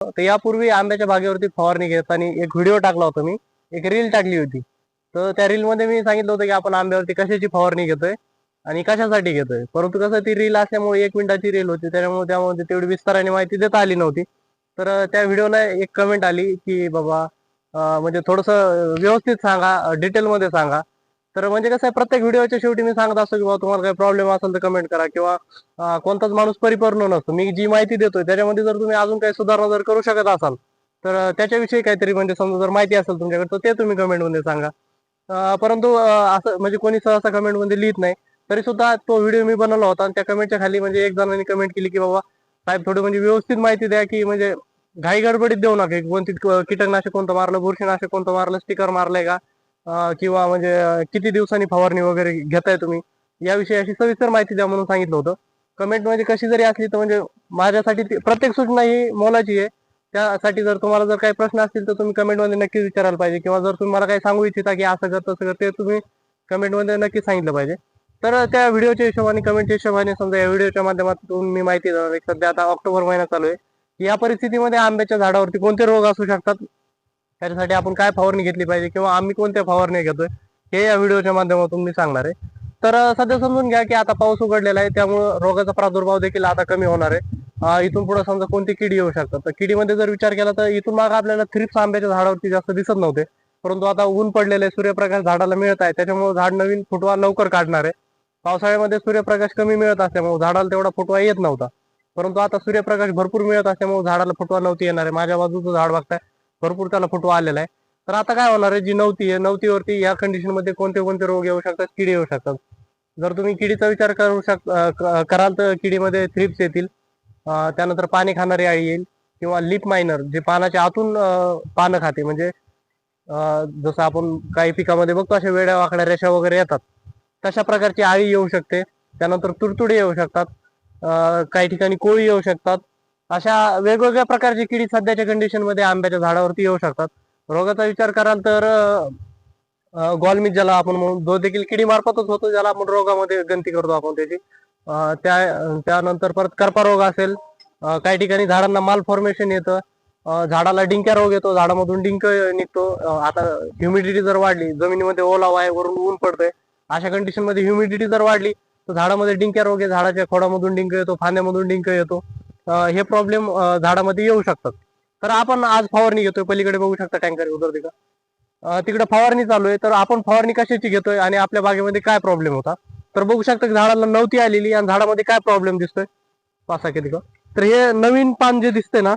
तर यापूर्वी आंब्याच्या बागेवरती फवारणी घेताना एक व्हिडिओ टाकला होता मी. एक रील टाकली होती. तर त्या रील मध्ये मी सांगितलं होतं की आपण आंब्यावरती कशाची फवारणी घेतोय आणि कशासाठी घेतोय. परंतु कसं ती रील असल्यामुळे एक मिनिटाची रील होती त्याच्यामुळे त्यामध्ये तेवढी विस्ताराने माहिती देता आली नव्हती. तर त्या व्हिडिओला एक कमेंट आली की बाबा म्हणजे थोडस व्यवस्थित सांगा डिटेल मध्ये सांगा. तर म्हणजे कसं आहे प्रत्येक व्हिडिओच्या शेवटी मी सांगत असतो की बाबा तुम्हाला काही प्रॉब्लेम असेल तर कमेंट करा किंवा कोणताच माणूस परिपूर्ण नसतो. मी जी माहिती देतोय त्याच्यामध्ये जर तुम्ही अजून काही सुधारणा जर करू शकत असाल तर त्याच्याविषयी काहीतरी म्हणजे समजा जर माहिती असेल तुमच्याकडे तर ते तुम्ही कमेंटमध्ये सांगा. परंतु असं म्हणजे कोणी सहसा कमेंटमध्ये लिहित नाही तरी सुद्धा तो व्हिडिओ मी बनवला होता आणि त्या कमेंटच्या खाली म्हणजे एक जणांनी कमेंट केली की बाबा साहेब थोडी म्हणजे व्यवस्थित माहिती द्या की म्हणजे घाई गडबडीत देऊ नका. कोणती कीटकनाशक कोणतं मारलं बुरशीनाशक कोणतं मारलं स्टिकर मारलंय का? किंवा म्हणजे किती दिवसांनी फवारणी वगैरे घेताय तुम्ही? याविषयी अशी सविस्तर माहिती द्या म्हणून सांगितलं होतं. कमेंट म्हणजे कशी जरी असली तर म्हणजे माझ्यासाठी ती- प्रत्येक सूचना ही मोलाची आहे. त्यासाठी जर तुम्हाला जर काही प्रश्न असतील तर तुम्ही कमेंटमध्ये नक्कीच विचारायला पाहिजे. किंवा जर तुम्ही मला काही सांगू इच्छिता की असं कर तसं कर ते तुम्ही कमेंटमध्ये नक्कीच सांगितलं पाहिजे. तर त्या व्हिडिओच्या हिशोबाने कमेंटच्या हिशोबाने समजा या व्हिडिओच्या माध्यमातून मी माहिती देणार सध्या आता ऑक्टोबर महिना चालू आहे. या परिस्थितीमध्ये आंब्याच्या झाडावरती कोणते रोग असू शकतात? त्याच्यासाठी आपण काय फवारणी घेतली पाहिजे किंवा आम्ही कोणत्या फवारणी घेतोय हे या व्हिडिओच्या माध्यमातून मी सांगणार आहे. तर सध्या समजून घ्या की आता पाऊस उघडलेला आहे त्यामुळे रोगाचा प्रादुर्भाव देखील आता कमी होणार आहे. इथून पुढे समजा कोणती किडी येऊ शकतात. तर किडीमध्ये जर विचार केला तर इथून मागे आपल्याला थ्रिप्स आंब्याच्या झाडावरती जास्त दिसत नव्हते. परंतु आता ऊन पडलेले सूर्यप्रकाश झाडाला मिळत आहे त्याच्यामुळे झाड नवीन फुटवा लवकर काढणार आहे. पावसाळ्यामध्ये सूर्यप्रकाश कमी मिळत असल्यामुळे झाडाला तेवढा फुटवा येत नव्हता. परंतु आता सूर्यप्रकाश भरपूर मिळत असल्यामुळे झाडाला फुटवा नव्हती येणार आहे. माझ्या बाजूचं झाड बघताय भरपूर त्याला फोटो आलेला आहे. तर आता काय होणार आहे जी नव्हती आहे नव्हतीवरती या कंडिशनमध्ये कोणते कोणते रोग येऊ शकतात किडे येऊ शकतात. जर तुम्ही किडीचा विचार करू शक कराल तर किडीमध्ये थ्रिप्स येतील. त्यानंतर पाणी खाणारी आळी येईल किंवा लिप मायनर जे पानाच्या आतून पानं खाते. म्हणजे जसं आपण काही पिकामध्ये बघतो अशा वेड्या वाकड्या रेषा वगैरे येतात. तशा प्रकारची आळी येऊ शकते. त्यानंतर तुडतुडे येऊ शकतात. काही ठिकाणी कोळी येऊ शकतात. अशा वेगवेगळ्या प्रकारची किडी सध्याच्या कंडिशनमध्ये आंब्याच्या झाडावरती येऊ शकतात. रोगाचा विचार कराल तर गॉलमीज ज्याला आपण म्हणून जो देखील किडी मार्फतच होतो ज्याला आपण रोगामध्ये गणती करतो आपण त्याची. त्या त्यानंतर परत करपा रोग असेल काही ठिकाणी झाडांना माल फॉर्मेशन येतं झाडाला डिंक्या रोग येतो झाडामधून डिंक निघतो. आता ह्युमिडिटी जर वाढली जमिनीमध्ये ओलावा आहे वरून ऊन पडतंय अशा कंडिशनमध्ये ह्युमिडिटी जर वाढली तर झाडामध्ये डिंक्या रोग आहे झाडाच्या खोडामधून डिंक येतो फांद्यामधून डिंक येतो. हे प्रॉब्लेम झाडामध्ये येऊ शकतात. तर आपण आज फवारणी घेतोय. पलीकडे बघू शकता टँकर उदर तिकडं तिकडे फवारणी चालू आहे. तर आपण फवारणी कशाची घेतोय आणि आपल्या बागेमध्ये काय प्रॉब्लेम होता? तर बघू शकता की झाडाला नव्हती आलेली आणि झाडामध्ये काय प्रॉब्लेम दिसतोय? पासा किती तर हे नवीन पान जे दिसते ना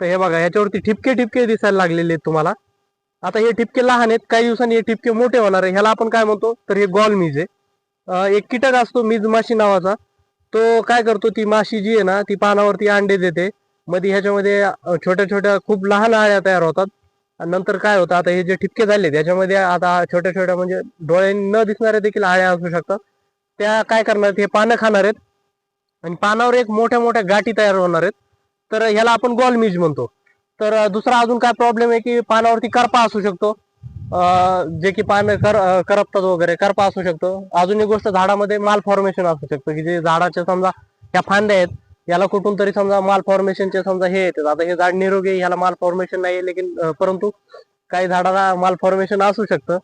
तर हे बघा ह्याच्यावरती ठिपके ठिपके दिसायला लागलेले आहेत तुम्हाला. आता हे ठिपके लहान आहेत. काही दिवसांनी हे ठिपके मोठे होणार आहे. ह्याला आपण काय म्हणतो? तर हे गॉल मीज आहे एक कीटक असतो मीज माशी नावाचा. तो काय करतो ती माशी जी आहे ना ती पानावरती अंडे देते. मध्ये ह्याच्यामध्ये छोट्या छोट्या खूप लहान आळ्या तयार होतात. आणि नंतर काय होतं आता हे जे ठिपके झाले त्याच्यामध्ये आता छोट्या छोट्या म्हणजे डोळ्यांनी न दिसणाऱ्या देखील आळ्या असू शकतात. त्या काय करणार हे पानं खाणार आहेत. आणि पानावर एक मोठ्या मोठ्या गाठी तयार होणार आहेत. तर ह्याला आपण गॉलमीज म्हणतो. तर दुसरा अजून काय प्रॉब्लेम आहे की पानावरती करपा असू शकतो. जे की पाय कर करपतात वगैरे करपा असू शकतो. अजून एक गोष्ट झाडामध्ये माल फॉर्मेशन असू शकतं की जे झाडाचे समजा ह्या फांद्या आहेत याला कुठून तरी समजा माल फॉर्मेशनचे समजा हे येतात. आता हे झाड निरोगी ह्याला माल फॉर्मेशन नाही लेकिन परंतु काही झाडाला माल फॉर्मेशन असू शकतं.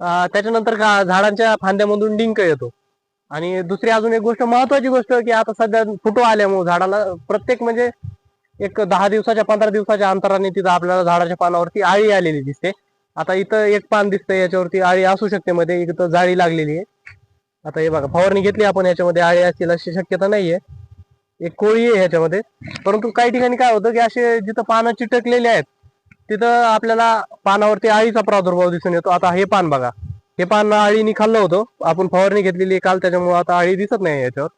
त्याच्यानंतर का झाडांच्या फांद्यामधून डिंक येतो. आणि दुसरी अजून एक गोष्ट महत्वाची गोष्ट की आता सध्या फुटो आल्यामुळे झाडाला प्रत्येक म्हणजे एक दहा दिवसाच्या पंधरा दिवसाच्या अंतराने तिथं आपल्याला झाडाच्या पानावरती आळी आलेली दिसते. आता इथं एक पान दिसतंय याच्यावरती आळी असू शकते मध्ये इथं जाळी लागलेली आहे. आता हे बघा फवारणी घेतली आपण याच्यामध्ये आळी असतील अशी शक्यता नाहीये. एक कोळी आहे ह्याच्यामध्ये. परंतु काही ठिकाणी काय होतं की असे जिथं पानं चिटकलेले आहेत तिथं आपल्याला पानावरती आळीचा प्रादुर्भाव दिसून येतो. आता हे पान बघा हे पान आळीने खाल्लं होतं. आपण फवारणी घेतलेली आहे काल त्याच्यामुळे आता आळी दिसत नाही याच्यावर.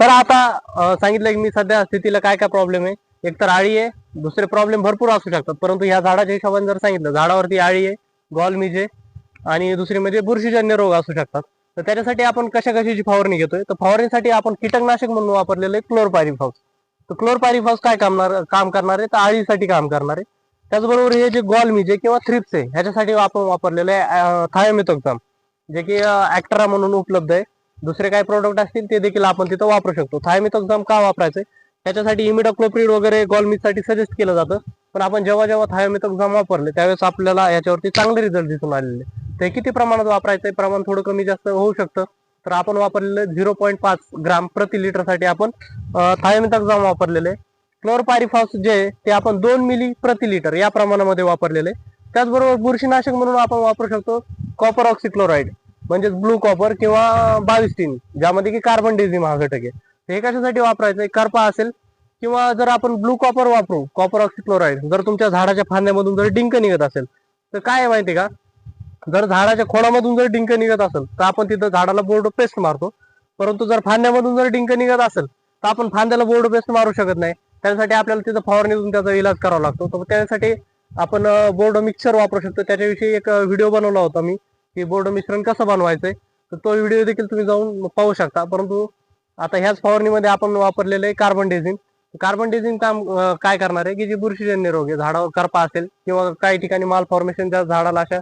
तर आता सांगितलं की मी सध्या स्थितीला काय काय प्रॉब्लेम आहे? एक तर आळी आहे दुसरे प्रॉब्लेम भरपूर असू शकतात. परंतु ह्या झाडाच्या हिशोबाने जर सांगितलं झाडावरती आळी आहे गॉल आहे आणि दुसरी म्हणजे बुरशीजन्य रोग असू शकतात. तर त्याच्यासाठी आपण कशा कशाची फवारणी घेतोय? तर फवारणीसाठी आपण कीटकनाशक म्हणून वापरलेलं आहे क्लोरपायरिफॉस तर क्लोरपायरिफॉस काय कामणार काम करणार आहे? तर आळीसाठी काम करणार आहे. त्याचबरोबर हे जे गॉल आहे किंवा थ्रिप्स आहे ह्याच्यासाठी आपण वापरलेलं आहे थायोमिथोक्झाम जे की ऍक्टरा म्हणून उपलब्ध आहे. दुसरे काही प्रोडक्ट असतील ते देखील आपण तिथं वापरू शकतो. थायमिथोक्झाम का वापरायचे त्याच्यासाठी इमिडाक्लोप्रिड वगैरे गॉलमिससाठी सजेस्ट केलं जातं. पण आपण जेव्हा जेव्हा थायोमिथोक्झाम वापरले त्यावेळेस आपल्याला याच्यावरती चांगले रिझल्ट दिसून आलेले. ते किती प्रमाणात वापरायचं आहे प्रमाण थोडं कमी जास्त होऊ शकतं. तर आपण वापरलेलं झिरो पॉईंट पाच ग्राम प्रति लिटरसाठी आपण थायोमिथोक्झाम वापरलेले. क्लोरपायरिफॉस जे आहे ते आपण दोन मिली प्रति लिटर या प्रमाणामध्ये वापरलेले. त्याचबरोबर बुरशीनाशक म्हणून आपण वापरू शकतो कॉपर ऑक्सिक्लोराईड म्हणजेच ब्लू कॉपर किंवा बावीस टीन ज्यामध्ये की कार्बन डिझिम हा घटक आहे. हे कशासाठी वापरायचं? करपा असेल किंवा जर आपण ब्लू कॉपर वापरू कॉपर ऑक्सिक्लोराईड जर तुमच्या झाडाच्या फांद्यामधून जर डिंक निघत असेल तर काय आहे माहिती का? जर झाडाच्या खोडामधून जर डिंक निघत असेल तर आपण तिथं झाडाला बोर्ड पेस्ट मारतो. परंतु जर फांद्यामधून जर डिंक निघत असेल तर आपण फांद्याला बोर्ड पेस्ट मारू शकत नाही. त्यासाठी आपल्याला तिथं फवारणीतून त्याचा इलाज करावा लागतो. तर त्यासाठी आपण बोर्ड मिक्सर वापरू शकतो. त्याच्याविषयी एक व्हिडिओ बनवला होता मी की बोर्ड मिश्रण कसं बनवायचंय. तर तो व्हिडिओ देखील तुम्ही जाऊन पाहू शकता. परंतु आता ह्याच फवारणीमध्ये आपण वापरलेलं आहे कार्बन डेझिन कार्बन डेझिन काम काय करणार आहे की जे बुरशीजन्य रोग आहे झाडावर करपा असेल किंवा काही ठिकाणी माल फॉर्मेशन ज्या झाडाला अशा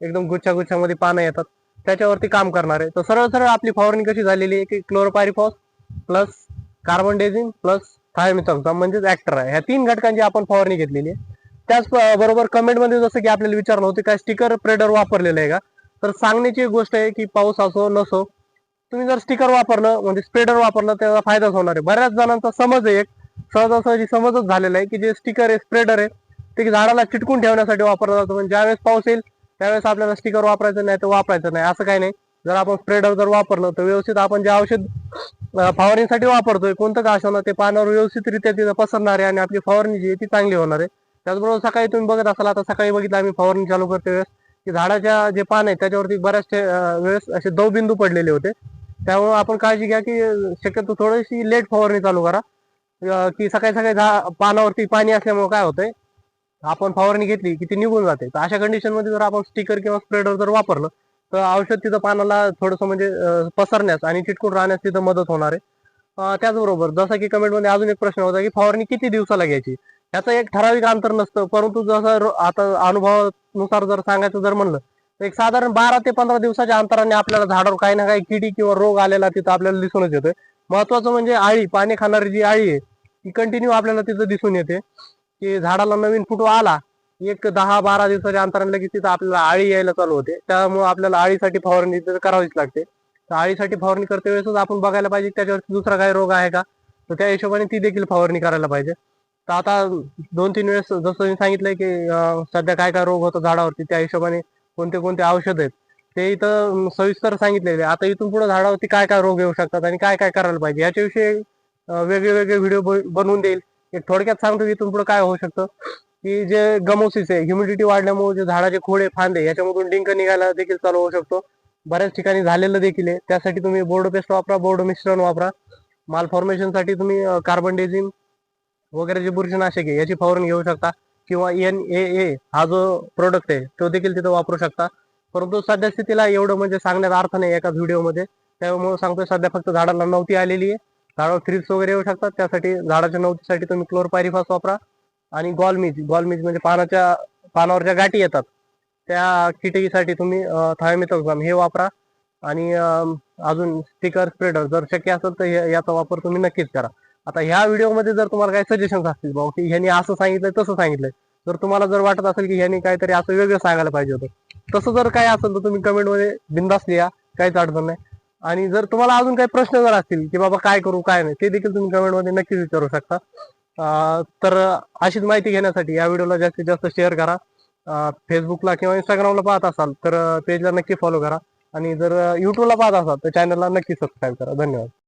एकदम गुच्छा गुच्छामध्ये पानं येतात त्याच्यावरती काम करणार आहे. तर सरळ सरळ आपली फवारणी कशी झालेली आहे की chlorpyrifos plus carbendazim plus thiamethoxam म्हणजेच ऍक्टर आहे. ह्या तीन घटकांची आपण फवारणी घेतलेली आहे. त्याच बरोबर कमेंटमध्ये जसं की आपल्याला विचारलं होतं काय स्टिकर प्रेडर वापरलेलं आहे का? तर सांगण्याची एक गोष्ट आहे की पाऊस असो नसो तुम्ही जर स्टिकर वापरलं म्हणजे स्प्रेडर वापरलं त्याचा फायदाच होणार आहे. बऱ्याच जणांचा समज आहे एक. सहजासहजी समजच झालेला आहे की जे स्टिकर आहे स्प्रेडर आहे ते झाडाला चिटकून ठेवण्यासाठी वापरलं जातं. म्हणजे ज्यावेळेस पाऊस येईल त्यावेळेस आपल्याला स्टिकर वापरायचं नाही तर वापरायचं नाही. असं काही नाही. जर आपण स्प्रेडर जर वापरलं तर व्यवस्थित आपण जे औषध फवारणीसाठी वापरतोय कोणतं का असणार ते पानावर व्यवस्थितरित्या तिथं पसरणार आहे आणि आपली फवारणी जी आहे ती चांगली होणार आहे. त्याचबरोबर सकाळी तुम्ही बघत असाल आता सकाळी बघितलं आम्ही फवारणी चालू करते वेळेस की झाडाच्या जे पान आहे त्याच्यावरती बऱ्याचशे वेळेस असे दवबिंदू पडलेले होते. त्यामुळे आपण काळजी घ्या की शक्यतो थोडीशी लेट फवारणी चालू करा. की सकाळी सकाळी पानावरती पाणी असल्यामुळे काय होतंय आपण फवारणी घेतली की ती निघून जाते. तर अशा कंडिशनमध्ये जर आपण स्टिकर किंवा स्प्रेडर जर वापरलं तर औषध तिथं पानाला थोडंसं म्हणजे पसरण्यास आणि चिटकून राहण्यास तिथं मदत होणार आहे. त्याचबरोबर जसं की कमेंटमध्ये अजून एक प्रश्न होता की फवारणी किती दिवसाला घ्यायची? याचं एक ठराविक अंतर नसतं परंतु जसं आता अनुभवानुसार जर सांगायचं जर म्हणलं एक साधारण बारा ते पंधरा दिवसाच्या अंतराने आपल्याला झाडावर काही ना काही किडी किंवा रोग आलेला तिथं आपल्याला दिसूनच येतोय. महत्वाचं म्हणजे आळी पाणी खाणारी जी आळी आहे ती कंटिन्यू आपल्याला तिथं दिसून येते. की झाडाला नवीन फुटवा आला एक दहा बारा दिवसाच्या अंतराने लगेच तिथं आपल्याला आळी यायला चालू होते. त्यामुळे आपल्याला आळीसाठी फवारणी तिथं करावीच लागते. तर आळीसाठी फवारणी करते वेळेसच आपण बघायला पाहिजे त्याच्यावरती दुसरा काही रोग आहे का? तर त्या हिशोबाने ती देखील फवारणी करायला पाहिजे. तर आता दोन तीन वेळेस जसं मी सांगितलंय की सध्या काय काय रोग होतो झाडावरती त्या हिशोबाने कोणते कोणते औषध आहेत ते इथं सविस्तर सांगितलेले. आता इथून पुढे झाडावरती काय काय रोग येऊ शकतात आणि काय काय करायला पाहिजे याच्याविषयी वेगळे वेगळे व्हिडिओ बनवून देईल. एक थोडक्यात सांगतो की इथून पुढे काय होऊ शकतं की जे गमोसिस आहे ह्युमिडिटी वाढल्यामुळे जे झाडाचे खोडे फांदे याच्यामधून डिंक निघायला देखील चालू होऊ शकतो. बऱ्याच ठिकाणी झालेलं देखील आहे. त्यासाठी तुम्ही बोर्ड पेस्ट वापरा बोर्ड मिश्रण वापरा. माल फॉर्मेशनसाठी तुम्ही कार्बन डेझिन वगैरे जे बुरशीनाशक आहे याची फवारणी घेऊ शकता. किंवा एन ए ए हा जो प्रोडक्ट आहे तो देखील तिथं वापरू शकता. परंतु सध्या स्थितीला एवढं म्हणजे सांगण्यात अर्थ नाही एकाच व्हिडिओमध्ये त्यामुळे सांगतोय सध्या फक्त झाडाला नव्हती आलेली आहे. झाडावर थ्रिप्स वगैरे येऊ शकतात. त्यासाठी झाडाच्या नवतीसाठी तुम्ही क्लोरपायरिफॉस वापरा. आणि गॉलमीज गॉलमीज म्हणजे पानाच्या पानावर ज्या गाठी येतात त्या किटकीसाठी तुम्ही थायोमिथोक्झाम हे वापरा. आणि अजून स्टिकर स्प्रेडर जर शक्य असेल तर याचा वापर तुम्ही नक्कीच करा. आता ह्या व्हिडिओमध्ये जर तुम्हाला काही सजेशन्स असतील भाऊ की ह्यांनी असं सांगितलंय तसं सांगितलंय जर तुम्हाला जर वाटत असेल की ह्यांनी काहीतरी असं वेगळं सांगायला पाहिजे होतं तसं जर काही असेल तर तुम्ही कमेंटमध्ये बिंदास लिहा काहीच अडचण नाही. आणि जर तुम्हाला अजून काही प्रश्न जर असतील की बाबा काय करू काय नाही ते देखील तुम्ही कमेंटमध्ये नक्कीच विचारू शकता. तर अशीच माहिती घेण्यासाठी या व्हिडिओला जास्तीत जास्त शेअर करा. फेसबुकला किंवा इंस्टाग्रामला पाहत असाल तर पेजला नक्की फॉलो करा. आणि जर युट्यूबला पाहत असाल तर चॅनलला नक्की सबस्क्राईब करा. धन्यवाद.